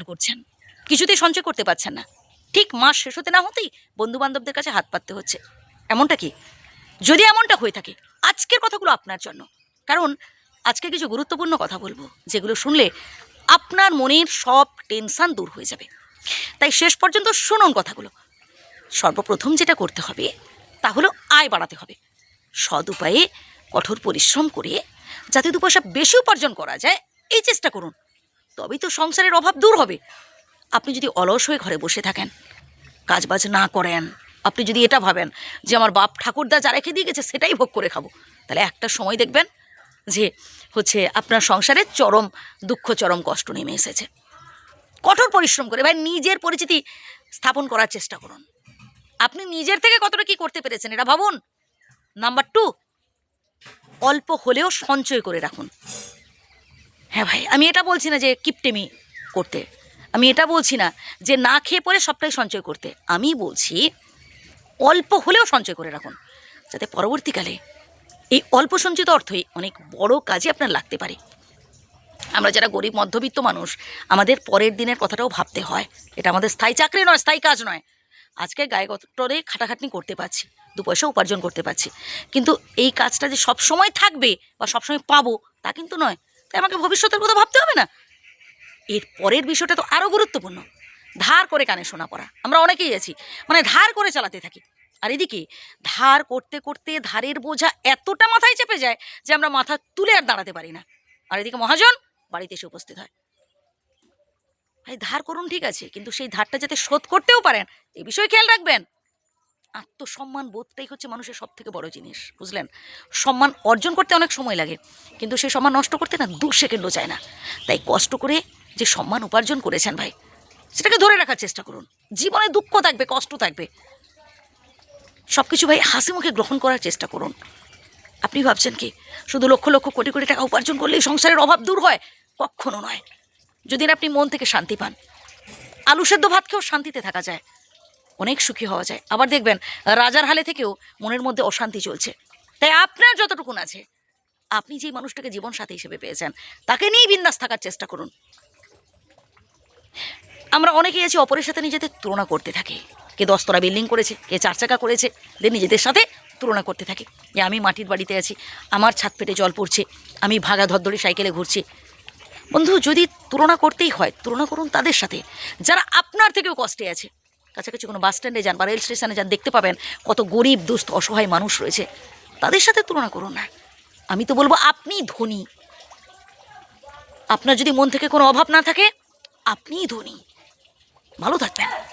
করছেন। কিছুতেই সঞ্চয় করতে পারছেন না। ঠিক মাস শেষ হতে না হতেই বন্ধু বান্ধবদের কাছে হাত পাততে হচ্ছে। এমনটা কি? যদি এমনটা হয়ে থাকে, আজকের কথাগুলো আপনার জন্য। কারণ আজকে কিছু গুরুত্বপূর্ণ কথা বলব, যেগুলো শুনলে আপনার মনের সব টেনশান দূর হয়ে যাবে। তাই শেষ পর্যন্ত শুনুন কথাগুলো। সর্বপ্রথম যেটা করতে হবে, তা হলো আয় বাড়াতে হবে। সৎ উপায়ে কঠোর পরিশ্রম করে যাতে দু পয়সা বেশি উপার্জন করা যায়, এই চেষ্টা করুন। তবেই তো সংসারের অভাব দূর হবে। আপনি যদি অলস হয়ে ঘরে বসে থাকেন, কাজবাজ না করেন, আপনি যদি এটা ভাবেন যে আমার বাপ ঠাকুরদা যা রেখে দিয়ে গেছে সেটাই ভোগ করে খাব, তাহলে একটা সময় দেখবেন যে হচ্ছে আপনার সংসারে চরম দুঃখ, চরম কষ্ট নেমে এসেছে। কঠোর পরিশ্রম করে ভাই নিজের পরিচিতি স্থাপন করার চেষ্টা করুন। আপনি নিজের থেকে কতটা কি করতে পেরেছেন এটা ভাবুন। নাম্বার টু অল্প হলেও সঞ্চয় করে রাখুন। হ্যাঁ ভাই, আমি এটা বলছি না যে কিপটেমি করতে। আমি এটা বলছি না যে না খেয়ে পরে সবটাই সঞ্চয় করতে। আমি বলছি অল্প হলেও সঞ্চয় করে রাখুন, যাতে পরবর্তীকালে এই অল্প সঞ্চিত অর্থই অনেক বড় কাজে আপনার লাগতে পারে। আমরা যারা গরিব, মধ্যবিত্ত মানুষ, আমাদের পরের দিনের কথাটাও ভাবতে হয়। এটা আমাদের স্থায়ী চাকরি নয়, স্থায়ী কাজ নয়। আজকে গায়ে গতরে খাটাখাটনি করতে পারছি, দু পয়সা উপার্জন করতে পারছি। কিন্তু এই কাজটা যে সব সময় থাকবে বা সবসময় পাবো তা কিন্তু নয়। তাই আমাকে ভবিষ্যতের কথা ভাবতে হবে না? এর পরের বিষয়টা তো আরও গুরুত্বপূর্ণ। ধার করে কানে শোনা পড়া। আমরা অনেকেই আছি মানে ধার করে চালাতে থাকি। আর এদিকে, ধার করতে করতে ধারের বোঝা এতটা মাথায় চেপে যায় যে আমরা মাথা তুলে আর দাঁড়াতে পারি না। আর এদিকে মহাজন বাড়িতে এসে উপস্থিত হয়। ভাই, ধার করুন ঠিক আছে, কিন্তু সেই ধারটা যাতে শোধ করতেও পারেন এই বিষয়ে খেয়াল রাখবেন। আত্মসম্মান বোধটাই হচ্ছে মানুষের সব থেকে বড় জিনিস, বুঝলেন? সম্মান অর্জন করতে অনেক সময় লাগে, কিন্তু সেই সম্মান নষ্ট করতে না দু সেকেন্ডও চায় না। তাই কষ্ট করে যে সম্মান উপার্জন করেছেন ভাই, সেটাকে ধরে রাখার চেষ্টা করুন। জীবনে দুঃখ থাকবে, কষ্ট থাকবে। সব কিছু ভাই হাসি মুখে গ্রহণ করার চেষ্টা করুন। আপনি ভাবছেন কি, শুধু লক্ষ লক্ষ কোটি কোটি টাকা উপার্জন করলেই সংসারের অভাব দূর হয়? কখনো নয়। যদি আপনি মন থেকে শান্তি পান। আলু সেদ্ধ ভাত খেয়েও শান্তিতে থাকা যায়। অনেক সুখী হওয়া যায়। আবার দেখবেন, রাজার হালে থেকেও মনের মধ্যে অশান্তি চলছে। তাই আপনার যতটুকুন আছে, আপনি যেই মানুষটাকে জীবন সাথী হিসেবে পেয়েছেন, তাকে নিয়েই বিন্দাস থাকার চেষ্টা করুন। আমরা অনেকেই আছি অপরের সাথে নিজেদের তুলনা করতে থাকি। কে দশতলা বিল্ডিং করেছে, কে চার চাকা করেছে দিয়ে নিজেদের সাথে তুলনা করতে থাকি। যে আমি মাটির বাড়িতে আছি, আমার ছাদ পেটে জল পড়ছে, আমি ভাগা ধরধরে সাইকেলে ঘুরছি। বন্ধু, যদি তুলনা করতেই হয়, তুলনা করুন তাদের সাথে। যারা আপনার থেকেও কষ্টে আছে কাছাকাছি কোনো বাস স্ট্যান্ডে যান বা রেল স্টেশনে যান, দেখতে পাবেন কত গরিব, দুস্থ, অসহায় মানুষ রয়েছে। তাদের সাথে তুলনা করুন না। আমি তো বলব আপনি ধনী। আপনার যদি মন থেকে কোনো অভাব না থাকে, আপনিই ধনী। ভালো থাকবেন।